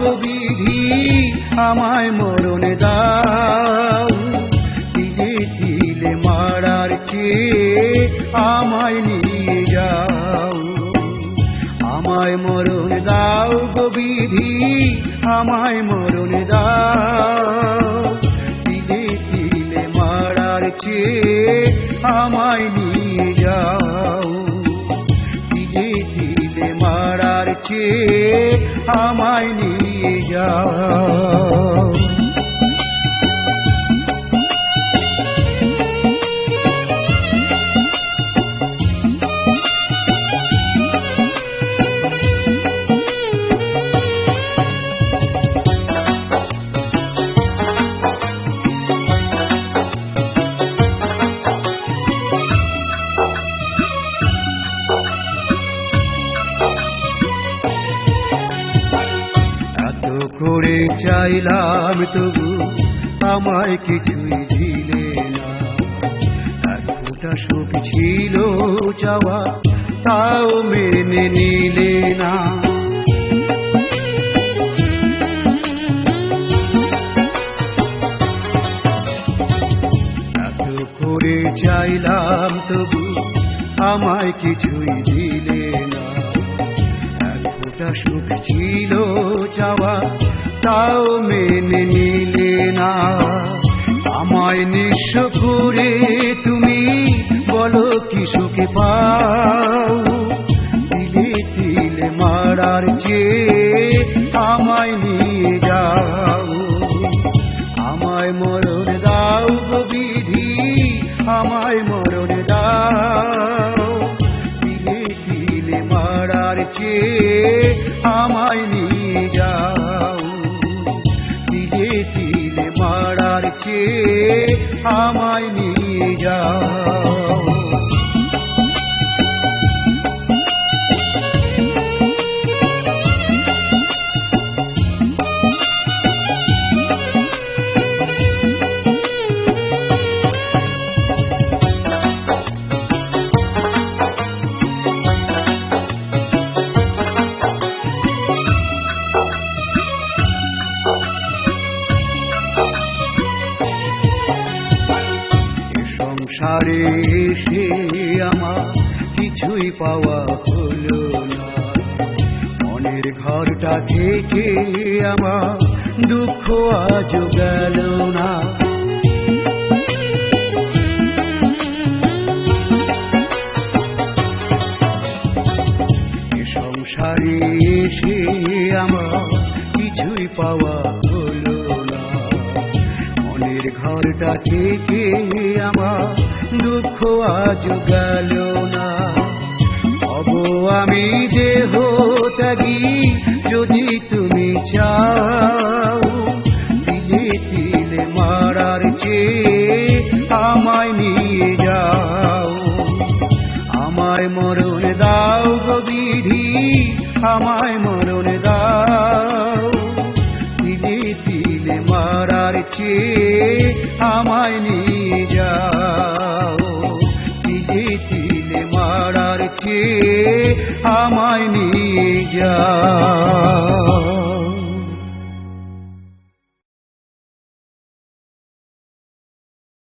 গো বিধি আমায় মরণ দাও। দিলে দিলে মারার চেয়ে আমায় নিয়ে যাও। আমায় মরণ দাও বিধি আমায় মরণ দাও। দিলে দিলে মারার চেয়ে আমায় নিয়ে যাও। চেয়ে আমায় নিয়ে যাও। করে চাইলাম তবু আমায় কিছুই দিলে না। এতটা সুখ ছিল চাওয়া, তাও মেনে নিলে না। করে চাইলাম তবু আমায় কিছুই দিলে না। এক ফোঁটা সুখ ছিল চাওয়া তাও মেনে নিলে না। আমায় নিঃস্ব করে তুমি বলো কি সুখে পাও? দিলে দিলে মারার চেয়ে আমায় নিয়ে যাও। আমায় মরণ মারার চেয়ে আমায় নিয়ে যাও। দিলে দিলে মারার চেয়ে আমায় নিয়ে যাও। সংসারে এসে আমার কিছুই পাওয়া হলো না। মনের ঘরটা থেকে আমার দুঃখ আজ গেল না। সংসারে আমার কিছুই পাওয়া হলো না। মনের ঘরটা থেকে আমার দুঃখ আজ গেল না। হব আমি দেহ ত্যাগী যদি তুমি চাও। দিলে দিলে মারার চেয়ে আমায় নিয়ে যাও। আমায় মরণ দাও গো বিধি, আমায় মরণ দাও। দিলে দিলে মারার চেয়ে আমায় নিয়ে যাও। আমায় নিয়ে যাও